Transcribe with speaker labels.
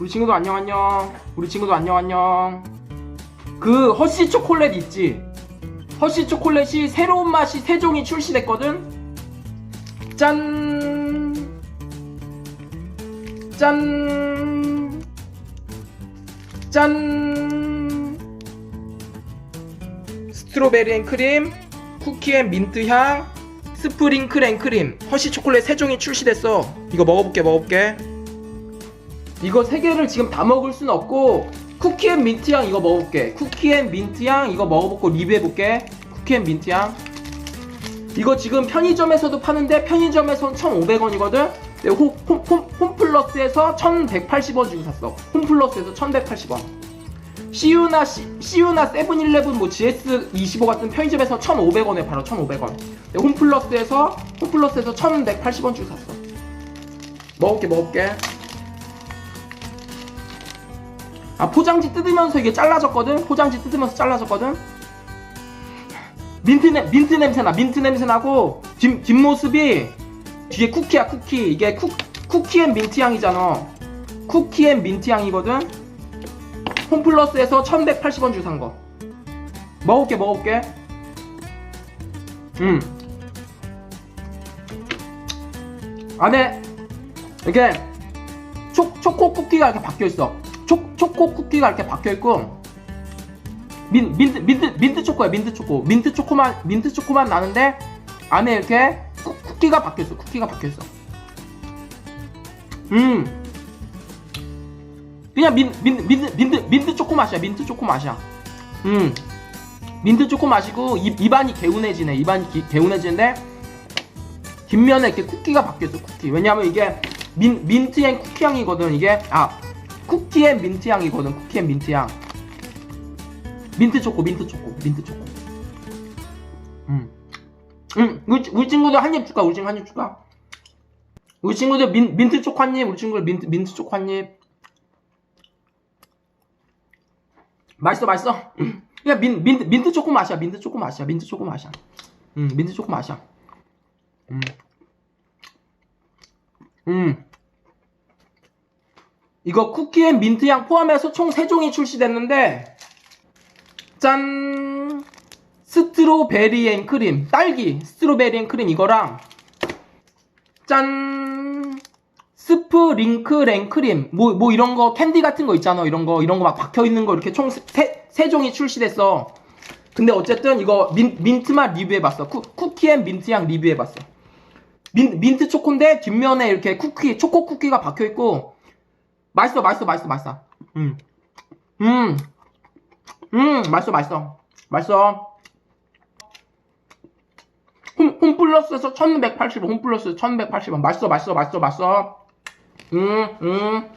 Speaker 1: 우리 친구도 안녕 안녕. 우리 친구도 안녕 안녕. 그 허쉬 초콜릿 있지? 허쉬 초콜릿이 새로운 맛이 세 종이 출시됐거든. 짠. 짠. 짠. 스트로베리 앤 크림, 쿠키 앤 민트 향, 스프링클 앤 크림, 허쉬 초콜릿 세 종이 출시됐어. 이거 먹어볼게, 먹어볼게. 이거 세 개를 지금 다 먹을 순 없고 쿠키 앤 민트 향 이거 먹어볼게. 쿠키 앤 민트 향 이거 먹어보고 리뷰해볼게. 쿠키 앤 민트 향. 이거 지금 편의점에서도 파는데 편의점에선 1,500원이거든. 홈, 홈, 홈, 홈플러스에서 1,180원 주고 샀어. 홈플러스에서 1,180원. CU나 C, CU나 세븐일레븐 뭐 GS25 같은 편의점에서 1,500원에 팔아 1,500원. 홈플러스에서 홈플러스에서 1,180원 주고 샀어. 먹을게 먹을게. 아 포장지 뜯으면서 이게 잘라졌거든. 포장지 뜯으면서 잘라졌거든. 민트 냄 민트 냄새 나. 민트 냄새 나고 뒷 뒷모습이 뒤에 쿠키야 쿠키. 이게 쿠 쿠키 앤 민트 향이잖아. 쿠키 앤 민트 향이거든. 홈플러스에서 1180원 주고 산 거. 먹을게, 먹을게. 음. 안에, 이렇게, 초, 초코 쿠키가 이렇게 박혀있어. 초, 초코 쿠키가 이렇게 박혀있고, 민, 민트, 민트, 민트 초코야, 민트 초코. 민트 초코만, 민트 초코만 나는데, 안에 이렇게 쿠, 쿠키가 박혀있어, 쿠키가 박혀있어. 음. 그냥 민, 민, 민트, 민트, 민트 초코 맛이야. 민트 초코 맛이야. 음. 민트 초코 마시고 입, 입안이 개운해지네. 입안이 기- 개운해지는데 뒷면에 이렇게 쿠키가 바뀌었어. 쿠키. 왜냐면 이게 민, 민트 앤 쿠키 향이거든. 이게 아 쿠키 앤 민트 향이거든. 쿠키 앤 민트 향. 민트 초코, 민트 초코, 민트 초코. 음. 음, 우리, 우리 친구들 한 입 줄까? 우리 친구 한 입 줄까? 우리 친구들 민, 민트 초코 한 입, 우리 친구들 민트, 민트 초코 한 입. 맛있어 맛있어 그냥 민, 민트, 민트 초코 맛이야 민트 초코 맛이야 민트 초코 맛이야 음 민트 초코 맛이야 음. 음. 이거 쿠키 앤 민트 향 포함해서 총 3종이 출시됐는데 짠! 스트로베리 앤 크림 딸기 스트로베리 앤 크림 이거랑 짠! 스프링클 앤 크림 뭐 뭐 이런 거 캔디 같은 거 있잖아 이런 거 이런 거 막 박혀 있는 거 이렇게 총세 종이 출시됐어. 근데 어쨌든 이거 민, 민트만 리뷰해봤어. 쿠, 쿠키 앤 민트 향 리뷰해봤어. 민, 민트 초코인데 뒷면에 이렇게 쿠키 초코 쿠키가 박혀 있고 맛있어 맛있어 맛있어 맛있어 음. 음. 음 맛있어 맛있어 맛있어 홈, 홈플러스에서 1180원 홈플러스 1180원 맛있어 맛있어 맛있어 맛있어 음, 음.